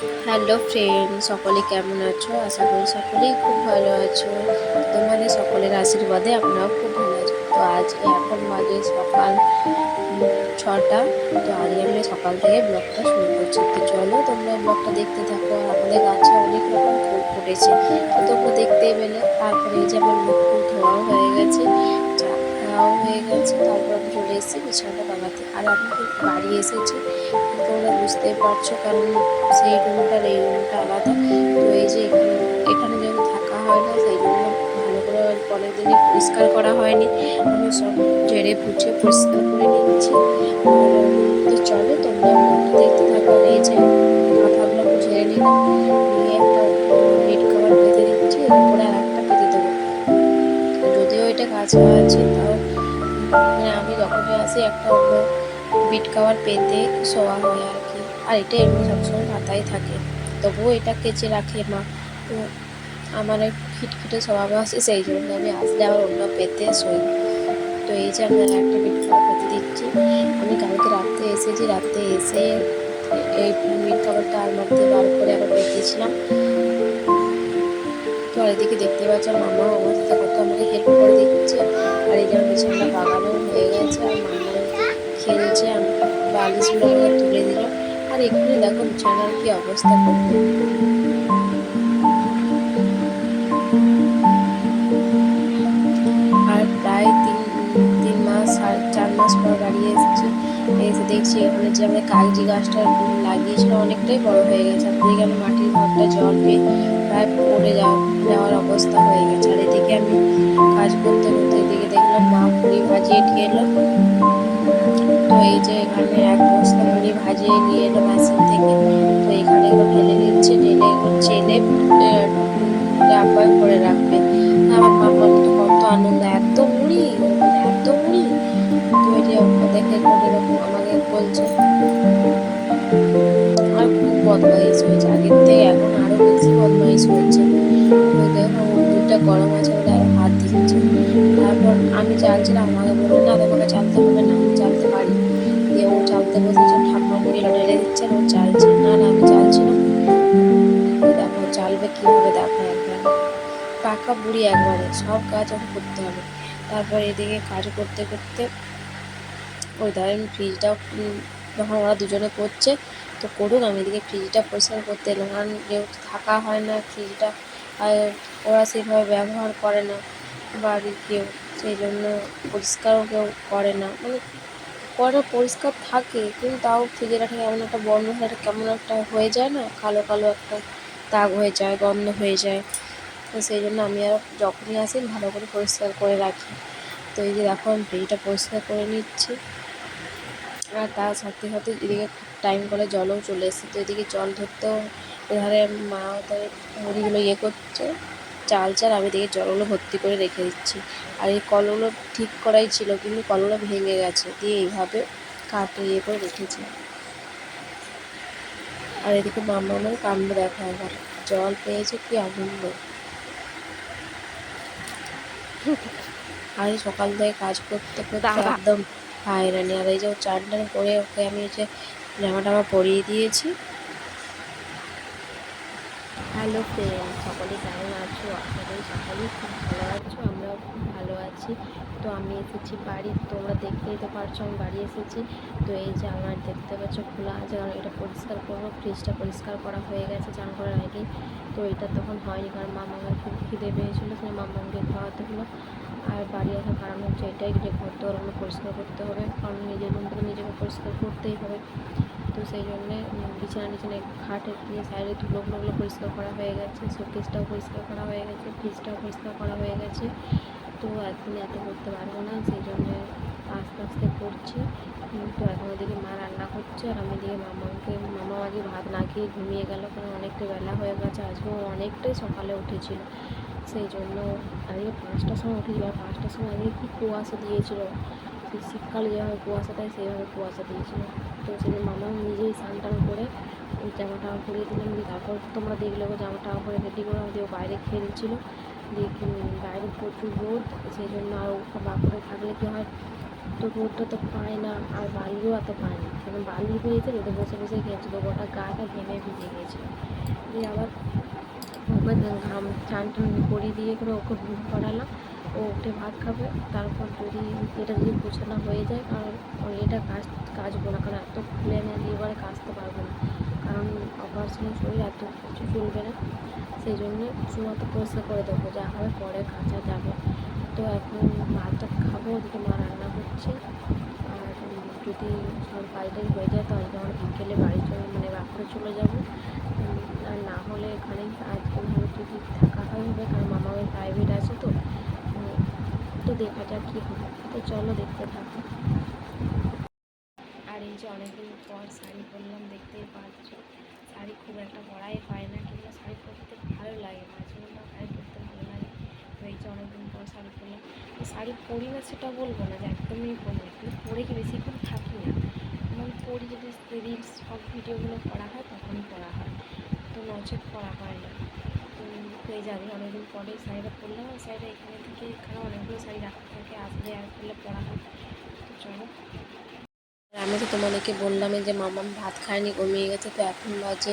Hello friend সকলে কেমন আছো? আশা করি সকলেই খুব ভালো আছো। তোমাদের সকলের আশীর্বাদে আপনারাও খুব ভালো আছো। তো আজ এখন বাজে সকাল ছটা। তো আজ আমি সকাল থেকে ব্লগটা শুরু করছি। তো চলো তোমরা ব্লগটা দেখতে থাকো। আমাদের গাছে অনেক রকম ফুল ফুটেছে। তো তোমরা দেখতেই পেলে। তারপরে এই যে আমার মুখ ফুল ধোয়াও হয়ে গেছে। খাওয়াও হয়ে গেছে, তারপর আমি চলে এসেছি, বিছানাটা বাগাতে আর আমি বাড়ি এসেছি, তোমরা বুঝতেই পারছ কারণ সেই রুমটা এই রুমটা আলাদা। তো এই যে এখানে এখানে যেহেতু থাকা হয় না, সেই জন্য ভালো করে পরের দিনে পরিষ্কার করা হয়নি। আমি সব ঝেড়ে পুছে পরিষ্কার করে নিচ্ছি। তো চলো তোমরা দেখতে থাকো। এই যে কাঁথাগুলো ঝেড়ে নিলাম, নিয়ে একটা কভার পেতে দিচ্ছি এর উপরে আর একটা পেতে দেবো। যদিও এটা কাছে আছে তাও মানে আমি যখনই আসি, একটা অন্য বিট কাভার পেতে শোয়া হয় আর কি। আর এটা এমনি সবসময় মাথায় থাকে। তবুও এটা কেচে রাখে মা। তো আমার এক খিটখিটে স্বভাব আছে, সেই জন্য আমি আসলে আবার অন্য পেতে শোই তো এই যে আমি আর একটা বিট কাভার পেতে দিচ্ছি। আমি কালকে রাত্রে এসেছি রাত্রে এসে এই বিট কাভারটা আলমার দিয়ে বার করে আবার পেতেছিলাম আর এদিকে দেখতে পাচ্ছ মামা আমার সাথে কত আমাকে হেল্প করে দিচ্ছে আর এই যে আমার বিছানা বাগানো হয়ে গেছে, আর মামা খেলছে আমি বালিশগুলো আমাকে তুলে দিল। আর এখানে দেখো, বিছানার কি অবস্থা করবে কাগজি গাছটা লাগিয়েছিল অনেকটাই বড় হয়ে গেছে। আর আমি মাটির ঘরটা জল পেয়ে প্রায় পড়ে যাওয়া, যাওয়ার অবস্থা হয়ে গেছে। আর এদিকে আমি কাজ করতে করতে এদিকে দেখলাম মা পুরি ভাজিয়ে দিয়ে এলো। তো এই যে এখানে এক বস্তা মুড়ি ভাজিয়ে নিয়ে এলো মেশিন থেকে। তো এখানে এগুলো ঢেলে নিচ্ছে, ঢেলে চেলে ডাব্বায় করে রাখবে। আমার মামার তো কত আনন্দ, এত মুড়ি এত মুড়ি? তো ওকে দেখে আমাকে বলছে বদমাইশ হয়েছে। আগের থেকে এখন আরও বেশি বদমাইশ হয়েছে দেখো দুধটা গরম আছে বলে আরও হাত দিচ্ছে। তারপর আমি চালছিলাম আমাকে বলল, না তোমাকে চালতে হবে না, আমি চালতে পারি। দিয়ে ও চালতে বসেছে ঠাম্মা মুড়িটা ঢেলে দিচ্ছে ও চালছে। না না, আমি চালছি না। এই দেখো চালবে কীভাবে, দেখো একবার। পাকা বুড়ি একবারে, সব কাজ ওকে করতে হবে। তারপর এদিকে কাজ করতে করতে, ওই ধরেন ফ্রিজটাও যখন ওরা দুজনে করছে, তো করুক, আমি এদিকে ফ্রিজটা পরিষ্কার করতে এলাম। কারণ যেহেতু থাকা হয় না ফ্রিজটা ওরা সেভাবে ব্যবহার করে না বাড়ির কেউ, সেই জন্য পরিষ্কারও কেউ করে না। মানে করে পরিষ্কার থাকে, কিন্তু তাও ফ্রিজের একটা কেমন একটা বন্ধ হয়ে কেমন একটা হয়ে যায় না, কালো কালো একটা দাগ হয়ে যায়, গন্ধ হয়ে যায়। তো সেই জন্য আমি আর যখনই আসি, ভালো করে পরিষ্কার করে রাখি। তো এই যে দেখো, আমি ফ্রিজটা পরিষ্কার করে নিচ্ছি। আর তার সাথে সাথে এদিকে টাইম করে জলও চলে এসেছে। তো এদিকে জল ধরতেও এধারে মা ওদের মুড়িগুলো ইয়ে করছে। চাল চাল আমি এদিকে জলগুলো ভর্তি করে রেখে দিচ্ছি। আর এই কলগুলো ঠিক করাই ছিল কিন্তু কলগুলো ভেঙে গেছে। দিয়ে এইভাবে কাটে ইয়ে করে রেখেছি। আর এদিকে মামা আমার কাণ্ড দেখা একবার। জল পেয়েছে কি আনন্দ। আর এই সকাল থেকে কাজ করতে করতে। একদম হায়রানি আর এই যে চান টান করে ওকে আমি হচ্ছে জামা টামা পরিয়ে দিয়েছি হ্যালো ফ্রেন্ড সকলে কেমন আছো? আশা করি সকলেই খুব ভালো আছো, আমরাও খুব ভালো আছি। তো আমি এসেছি বাড়ি তোমরা দেখতেই তো পারছ আমি বাড়ি এসেছি। তো এই যে আমার দেখতে পাচ্ছ খোলা আছে কারণ এটা পরিষ্কার করব ফ্রিজটা পরিষ্কার করা হয়ে গেছে চান করার আগেই তো এটা তখন হয়নি, কারণ মামাকে খুব খিদে পেয়েছিলো, সেই মামাকে খাওয়াতে হলো। আর বাড়ি আসার কারণ হচ্ছে এটাই যে ঘর দোরগুলো পরিষ্কার করতে হবে, কারণ নিজের রুমটা নিজেকে পরিষ্কার করতেই হবে। তো সেই জন্যে বিছানা টিছানা খাটে দিয়ে সাইডে ধুলোগুলো পরিষ্কার করা হয়ে গেছে, শোকেসটাও পরিষ্কার করা হয়ে গেছে, ফ্রিজটাও পরিষ্কার করা হয়ে গেছে। তো এখন এত করতে পারব না, সেই জন্যে আস্তে আস্তে করছি। তো এখন ওদিকে মা রান্না করছে আর আমি এদিকে মামাকে, মামা আগে ভাত না খেয়ে ঘুমিয়ে গেল কারণ অনেকটা বেলা হয়ে গেছে আজকে অনেকটাই সকালে উঠেছিল। সেই জন্য আজকে পাঁচটার সময় উঠেছিল, আর পাঁচটার সময় আজকে কি কুয়াশা দিয়েছিল? সেই শীতকালে যেভাবে কুয়াশা দেয়, সেইভাবে কুয়াশা দিয়েছিল। তো সেদিন জন্য মামা নিজেই স্নান টান করে ওই জামা টামা পরিয়ে দিলাম দিয়ে তারপর তোমরা দেখলে ও জামা টামা পরে রেডি করে ও বাইরে খেলছিল দিয়ে বাইরে প্রচুর রোদ, সেই জন্য আর বাপরে থাকলে কি হয়? তো রোদটা তো পায় না, আর বালিও এত পায় না। কারণ বালি হয়েছে, রোদে বসে বসে খেয়েছিল গোটা গাটা ঘেমে ভিজে গেছে দিয়ে আবার চান টান করিয়ে দিয়ে করে ওকে ঘুম পড়ালাম ও উঠে ভাত খাবে, তারপর যদি এটা যদি গোছানো হয়ে যায়, কারণ এটা কাজ কাচবো না, কারণ এত খুলে আমি এবারে কাচতে পারব না। কারণ অপারেশনের শরীর এত কিছু চলবে না। সেই জন্য শুধুমাত্র পরিষ্কার করে দেবো, যা হবে পরে কাচা যাবে। তো এখন ভাতটা খাব, ওদিকে মা রান্না করছে। আর যদি সব কাজটাই হয়ে যায় তো আজকে আমরা বিকেলে বাড়ি চলে মানে বাপরে চলে যাব। আর না হলে এখানেই আজকে যদি থাকা হবে কারণ মামা ওই প্রাইভেট আছে তো। তো দেখা যাক কী হবে তো চলো দেখতে থাকো। আর এই যে অনেকদিন পর শাড়ি পরলাম, দেখতেই পাচ্ছ। শাড়ি খুব একটা পরাই হয় না, কিংবা শাড়ি পরতে ভালো লাগে মাঝে মধ্যে শাড়ি পরতে ভালো লাগে। তো এই যে অনেকদিন পর শাড়ি পরলাম। শাড়ি পরি না সেটা বলব না যে একদমই পরি না, কিন্তু পরে কি বেশিক্ষণ থাকি না। মানে পরি যদি রিলস সব ভিডিওগুলো করা হয়, তখনই পরা হয়। তো নচেত পরা হয় না। হয়ে যাবে। অনেকদিন পরে শাড়িটা পরলাম। আর শাড়িটা এখানে থেকে এখানে অনেকগুলো শাড়ি রাখা থাকে আসলে আর করলে পরা হয়। তো চলো। আমি তো তোমাদেরকে বললামই যে মামাম ভাত খায়নি, ঘুমিয়ে গেছে। তো এখন বাজে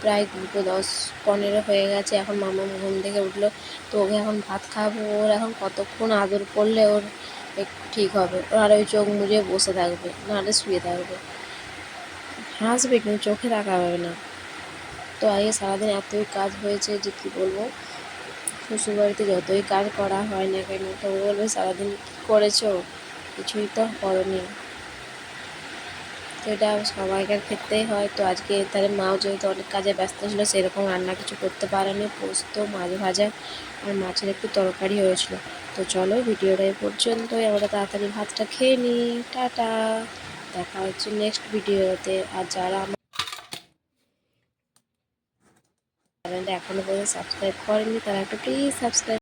প্রায় দুটো দশ পনেরো হয়ে গেছে। এখন মামাম ঘুম থেকে উঠল। তো ওকে এখন ভাত খাব। ওর এখন কতক্ষণ আদর করলে ওর একটু ঠিক হবে। ওর আর ওই চোখ মুজে বসে থাকবে, নাহলে শুয়ে থাকবে। হাসবে কিন্তু, চোখে তাকাবে না। তো আগে সারাদিন এতই কাজ হয়েছে যে কী বলব? শ্বশুরবাড়িতে যতই কাজ করা হয় না কেন, তো বলবে সারাদিন কী করেছ? কিছুই তো করনি। তো এটা সবাইকার ক্ষেত্রেই হয়। তো আজকে তাহলে মাও যেহেতু অনেক কাজে ব্যস্ত ছিল, সেরকম রান্না কিছু করতে পারেনি। পোস্ত, মাছ ভাজা আর মাছের একটু তরকারি হয়েছিল। তো চলো ভিডিওটা এই পর্যন্তই। আমরা তাড়াতাড়ি ভাতটা খেয়ে নিই। টাটা! দেখা হচ্ছে নেক্সট ভিডিওতে আর যারা চ্যানেলটা এখনও পর্যন্ত সাবস্ক্রাইব করেনি তারা একটু প্লিজ সাবস্ক্রাইব